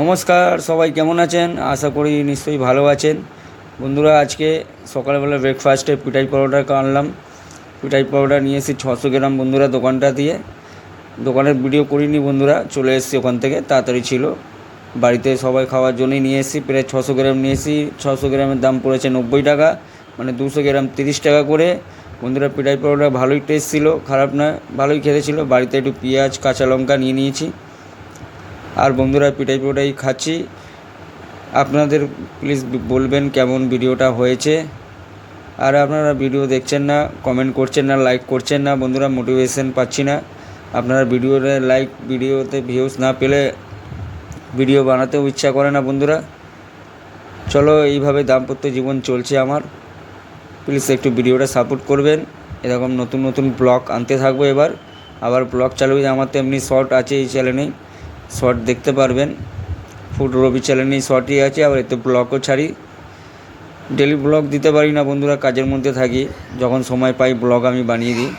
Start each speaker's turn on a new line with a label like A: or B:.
A: নমস্কার, সবাই কেমন আছেন? আশা করি নিশ্চয়ই ভালো আছেন। বন্ধুরা, আজকে সকালবেলা ব্রেকফাস্টে পিঠাই পরোটা আনলাম। পিঠাই পরোটা নিয়ে এসেছি ছশো গ্রাম বন্ধুরা দোকানটা দিয়ে। দোকানের ভিডিও করিনি বন্ধুরা, চলে এসেছি ওখান থেকে, তাড়াতাড়ি ছিল। বাড়িতে সবাই খাওয়ার জন্যই নিয়ে এসেছি, প্রায় ছশো গ্রাম নিয়ে এসেছি। ছশো গ্রামের দাম পড়েছে নব্বই টাকা মানে দুশো গ্রাম তিরিশ টাকা করে। বন্ধুরা, পিঠাই পরোটা ভালোই টেস্ট ছিল, খারাপ না ভালোই খেতে ছিল। বাড়িতে একটু পেঁয়াজ, কাঁচা লঙ্কা নিয়ে নিয়েছি। আর বন্ধুরা পিঠাই পিঠাই খাচ্ছি। আপনাদের প্লিজ বলবেন কেমন ভিডিওটা হয়েছে। আর আপনারা ভিডিও দেখছেন না কমেন্ট করছেন না লাইক করছেন না, বন্ধুরা মোটিভেশন পাচ্ছি না। আপনারা ভিডিওতে লাইক ভিডিওতে ভিউজ না পেলে ভিডিও বানাতেও ইচ্ছা করে না বন্ধুরা। চলো এইভাবে দাম্পত্য জীবন চলছে আমার। প্লিজ একটু ভিডিওটা সাপোর্ট করবেন। এরকম নতুন নতুন ব্লগ আনতে থাকব এবার। আবার ব্লগ চালু আমার তো এমনি শর্ট আছে এই চ্যানেলে শর্ট দেখতে পারবেন। ফুড রবি চ্যানেলে শর্টই আছে, আবার এতে ব্লগও ছাড়ি। ডেলি ব্লগ দিতে পারি না বন্ধুরা, কাজের মধ্যে থাকি। যখন সময় পাই ব্লগ আমি বানিয়ে দিই।